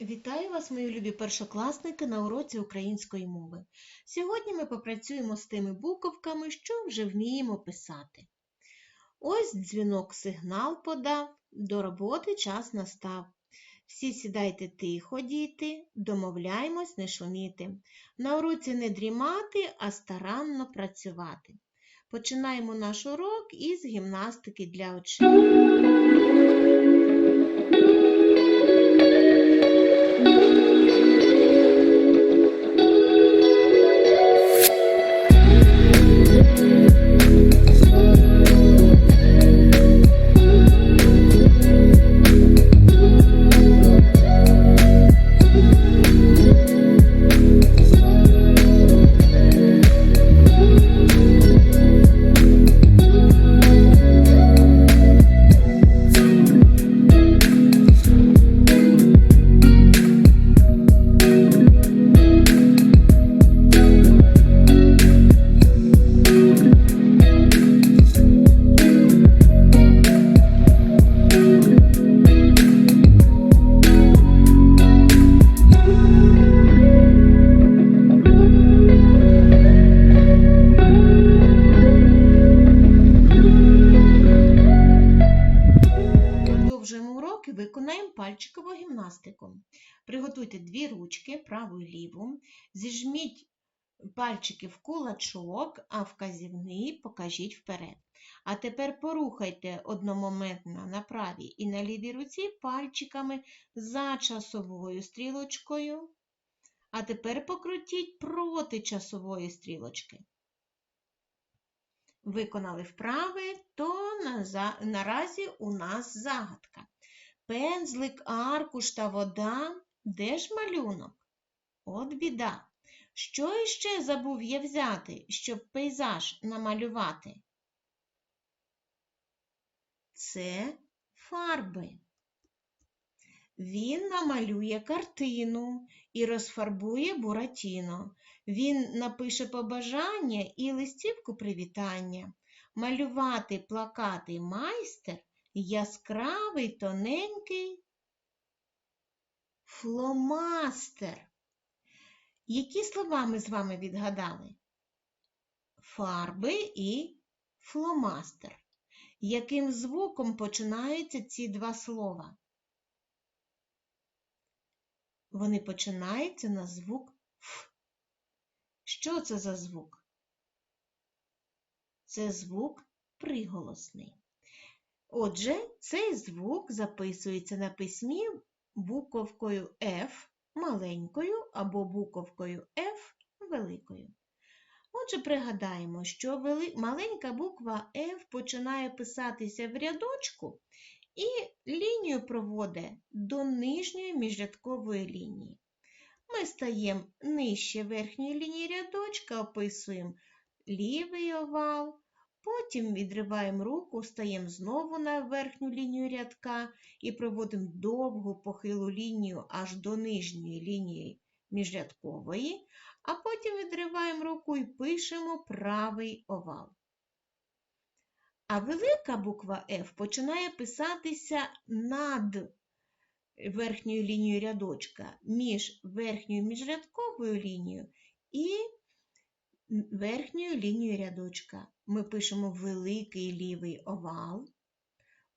Вітаю вас, мої любі першокласники, на уроці української мови. Сьогодні ми попрацюємо з тими буковками, що вже вміємо писати. Ось дзвінок сигнал подав, до роботи час настав. Всі сідайте тихо, діти, домовляємось не шуміти. На уроці не дрімати, а старанно працювати. Починаємо наш урок із гімнастики для очей. Гімнастику. Приготуйте дві ручки, праву і ліву. Зіжміть пальчики в кулачок, а вказівний покажіть вперед. А тепер порухайте одномоментно на правій і на лівій руці пальчиками за часовою стрілочкою. А тепер покрутіть проти часової стрілочки. Виконали вправи, то наразі у нас загадка. Пензлик, аркуш та вода. Де ж малюнок? От біда. Що іще забув я взяти, щоб пейзаж намалювати? Це фарби. Він намалює картину і розфарбує буратіно. Він напише побажання і листівку привітання. Малювати плакати майстер яскравий тоненький фломастер. Які слова ми з вами відгадали? Фарби і фломастер. Яким звуком починаються ці два слова? Вони починаються на звук Ф. Що це за звук? Це звук приголосний. Отже, цей звук записується на письмі буковкою F маленькою або буковкою F великою. Отже, пригадаємо, що маленька буква F починає писатися в рядочку і лінію проводить до нижньої міжрядкової лінії. Ми стаємо нижче верхньої лінії рядочка, описуємо лівий овал, потім відриваємо руку, стаємо знову на верхню лінію рядка і проводимо довгу похилу лінію аж до нижньої лінії міжрядкової, а потім відриваємо руку і пишемо правий овал. А велика буква F починає писатися над верхньою лінією рядочка між верхньою міжрядковою лінією і верхньою лінією рядочка. Ми пишемо великий лівий овал,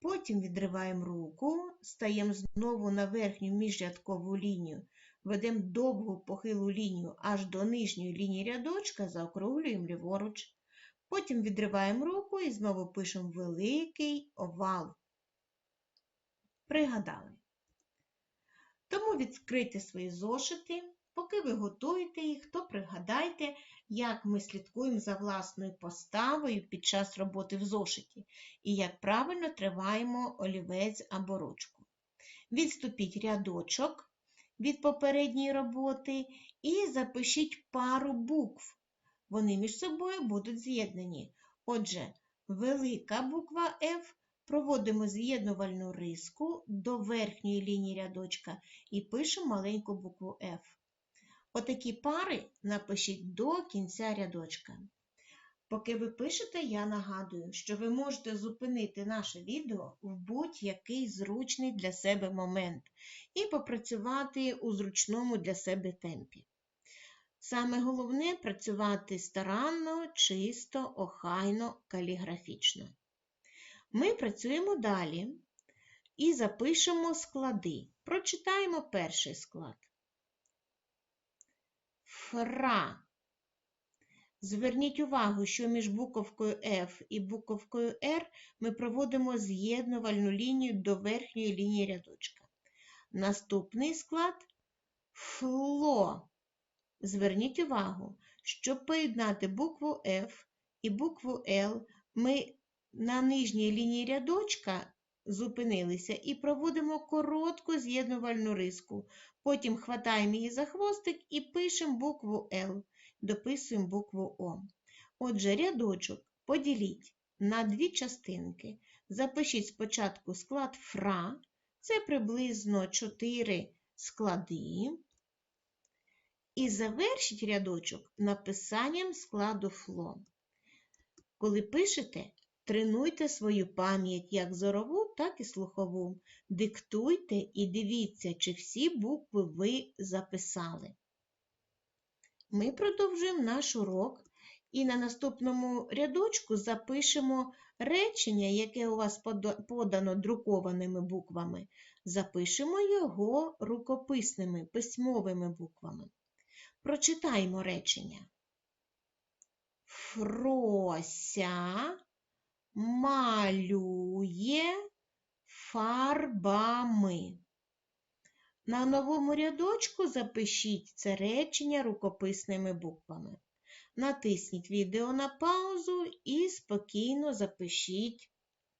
потім відриваємо руку, стаємо знову на верхню міжрядкову лінію, ведемо довгу похилу лінію аж до нижньої лінії рядочка, заокруглюємо ліворуч. Потім відриваємо руку і знову пишемо великий овал. Пригадали. Тому відкрийте свої зошити, поки ви готуєте їх, то пригадайте, як ми слідкуємо за власною поставою під час роботи в зошиті і як правильно триваємо олівець або ручку. Відступіть рядочок від попередньої роботи і запишіть пару букв. Вони між собою будуть з'єднані. Отже, велика буква F проводимо з'єднувальну риску до верхньої лінії рядочка і пишемо маленьку букву F. Отакі пари напишіть до кінця рядочка. Поки ви пишете, я нагадую, що ви можете зупинити наше відео в будь-який зручний для себе момент і попрацювати у зручному для себе темпі. Саме головне працювати старанно, чисто, охайно, каліграфічно. Ми працюємо далі і запишемо склади. Прочитаємо перший склад. Фра. Зверніть увагу, що між буковкою F і буковкою R ми проводимо з'єднувальну лінію до верхньої лінії рядочка. Наступний склад фло. Зверніть увагу, щоб поєднати букву F і букву L, ми на нижній лінії рядочка зупинилися і проводимо коротку з'єднувальну риску. Потім хватаємо її за хвостик і пишемо букву L, дописуємо букву О. Отже, рядочок поділіть на дві частинки. Запишіть спочатку склад фра, це приблизно 4 склади. І завершіть рядочок написанням складу фло. Коли пишете, тренуйте свою пам'ять як зорову, так і слухову. Диктуйте і дивіться, чи всі букви ви записали. Ми продовжуємо наш урок і на наступному рядочку запишемо речення, яке у вас подано друкованими буквами. Запишемо його рукописними письмовими буквами. Прочитаймо речення. Фрося малює фарбами. На новому рядочку запишіть це речення рукописними буквами. Натисніть відео на паузу і спокійно запишіть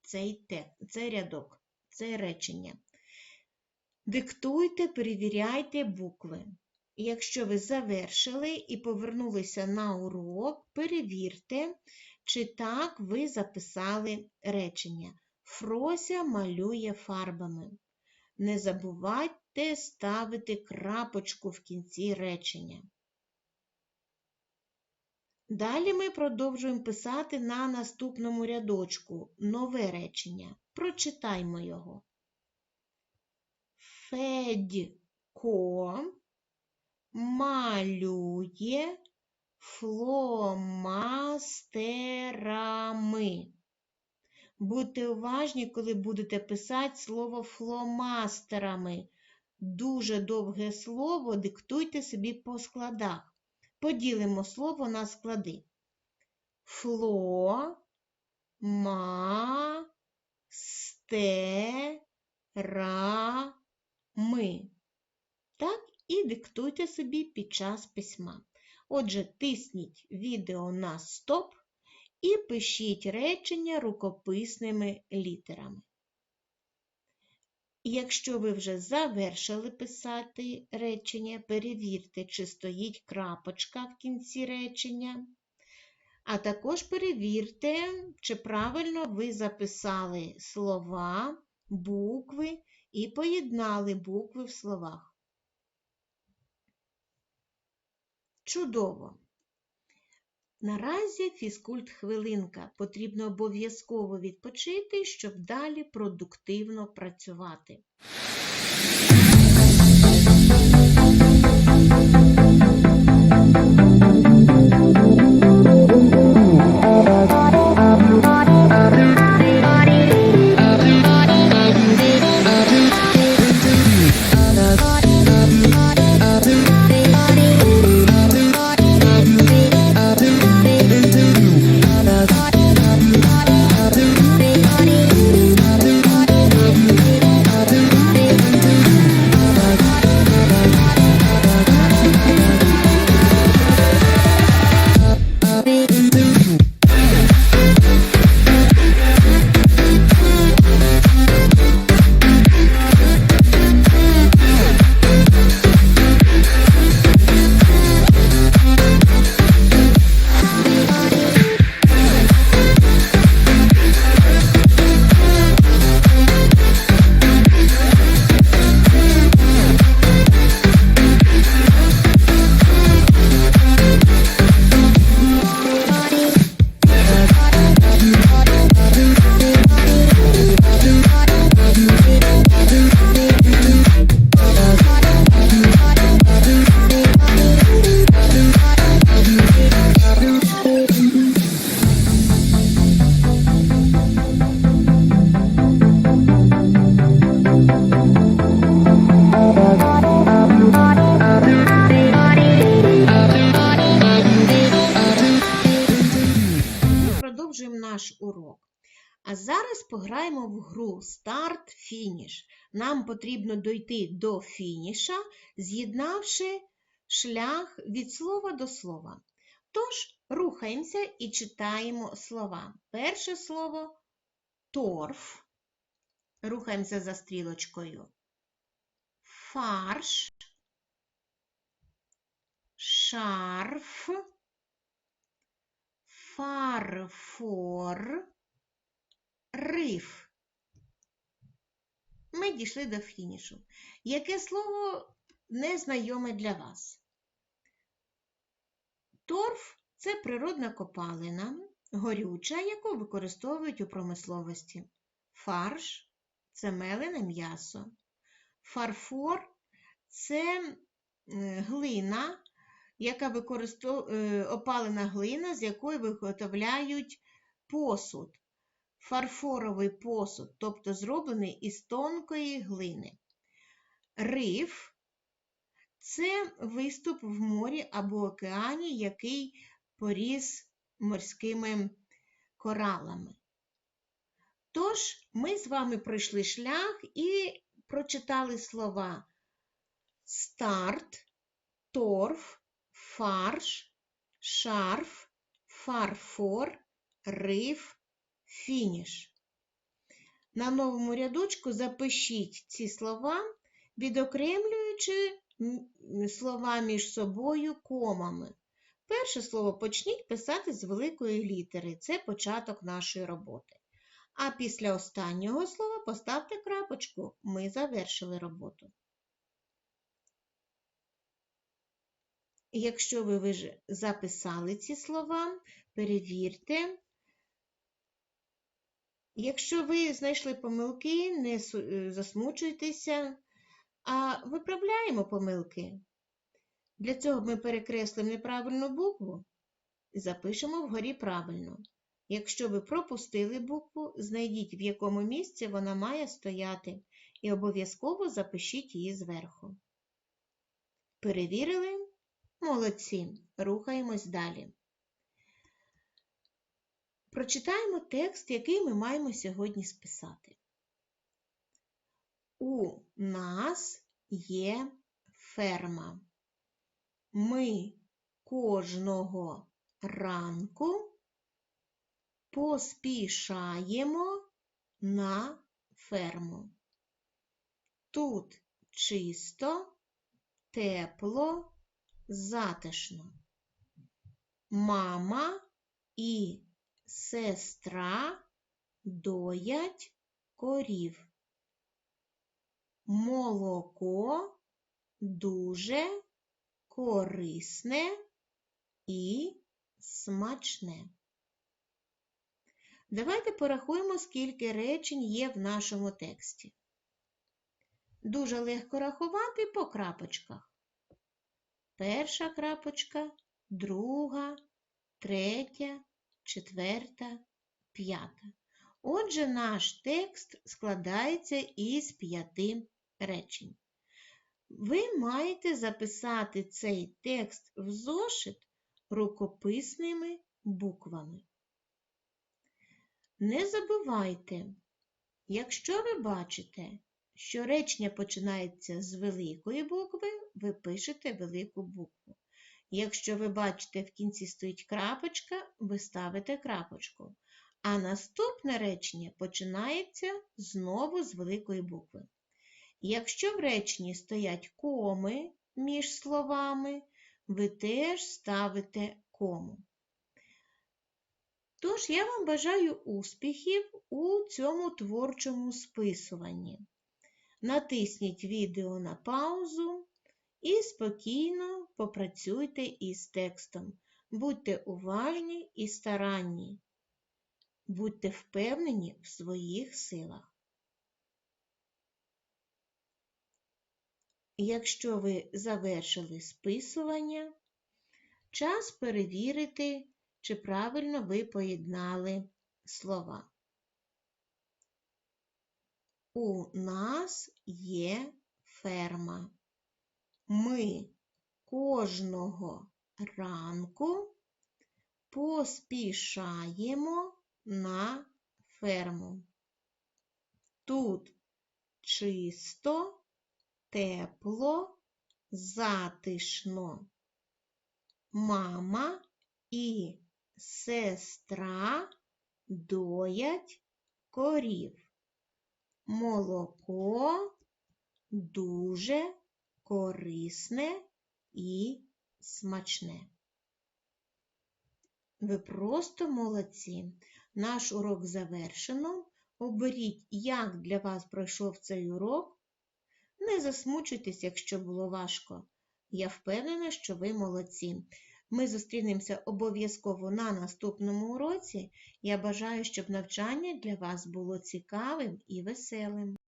цей, тек, цей рядок, це речення. Диктуйте, перевіряйте букви. Якщо ви завершили і повернулися на урок, перевірте, чи так ви записали речення. Фрося малює фарбами. Не забувайте ставити крапочку в кінці речення. Далі ми продовжуємо писати на наступному рядочку нове речення. Прочитаймо його. Федько малює фломастерами. Будьте уважні, коли будете писати слово фломастерами. Дуже довге слово диктуйте собі по складах. Поділимо слово на склади. Фло, ма, сте, ра, ми. Так, і диктуйте собі під час письма. Отже, тисніть відео на стоп і пишіть речення рукописними літерами. Якщо ви вже завершили писати речення, перевірте, чи стоїть крапочка в кінці речення. А також перевірте, чи правильно ви записали слова, букви і поєднали букви в словах. Чудово! Наразі фізкульт хвилинка. Потрібно обов'язково відпочити, щоб далі продуктивно працювати. Музика пограємо в гру старт-фініш. Нам потрібно дойти до фініша, з'єднавши шлях від слова до слова. Тож, рухаємося і читаємо слова. Перше слово торф. Рухаємося за стрілочкою. Фарш, шарф, фарфор, риф. Ми дійшли до фінішу. Яке слово незнайоме для вас? Торф це природна копалина, горюча, яку використовують у промисловості. Фарш це мелене м'ясо. Фарфор це е, глина, яка використовує опалена глина, з якої виготовляють посуд. Фарфоровий посуд, тобто зроблений із тонкої глини. Риф це виступ в морі або океані, який поріс морськими коралами. Тож, ми з вами пройшли шлях і прочитали слова старт, торф, фарш, шарф, фарфор, риф, фініш. На новому рядочку запишіть ці слова, відокремлюючи слова між собою комами. Перше слово почніть писати з великої літери. Це початок нашої роботи. А після останнього слова поставте крапочку. Ми завершили роботу. Якщо ви вже записали ці слова, перевірте. Якщо ви знайшли помилки, не е, засмучуйтеся, а виправляємо помилки. Для цього ми перекреслимо неправильну букву і запишемо вгорі правильно. Якщо ви пропустили букву, знайдіть, в якому місці вона має стояти, і обов'язково запишіть її зверху. Перевірили? Молодці. Рухаємось далі. Прочитаємо текст, який ми маємо сьогодні списати. У нас є ферма. Ми кожного ранку поспішаємо на ферму. Тут чисто, тепло, затишно. Мама і сестра доять корів молоко дуже корисне і смачне. Давайте порахуємо, скільки речень є в нашому тексті. Дуже легко рахувати по крапочках. Перша крапочка, друга, третя, четверта, п'ята. Отже, наш текст складається із п'яти речень. Ви маєте записати цей текст в зошит рукописними буквами. Не забувайте, якщо ви бачите, що речення починається з великої букви, ви пишете велику букву. Якщо ви бачите, в кінці стоїть крапочка, ви ставите крапочку. А наступне речення починається знову з великої букви. Якщо в реченні стоять коми між словами, ви теж ставите кому. Тож, я вам бажаю успіхів у цьому творчому списуванні. Натисніть відео на паузу і спокійно попрацюйте із текстом. Будьте уважні і старанні. Будьте впевнені в своїх силах. Якщо ви завершили списування, час перевірити, чи правильно ви поєднали слова. У нас є ферма. Ми кожного ранку поспішаємо на ферму. Тут чисто, тепло, затишно. Мама і сестра доять корів. Молоко дуже корисне і смачне. Ви просто молодці. Наш урок завершено. Оберіть, як для вас пройшов цей урок. Не засмучуйтесь, якщо було важко. Я впевнена, що ви молодці. Ми зустрінемося обов'язково на наступному уроці. Я бажаю, щоб навчання для вас було цікавим і веселим.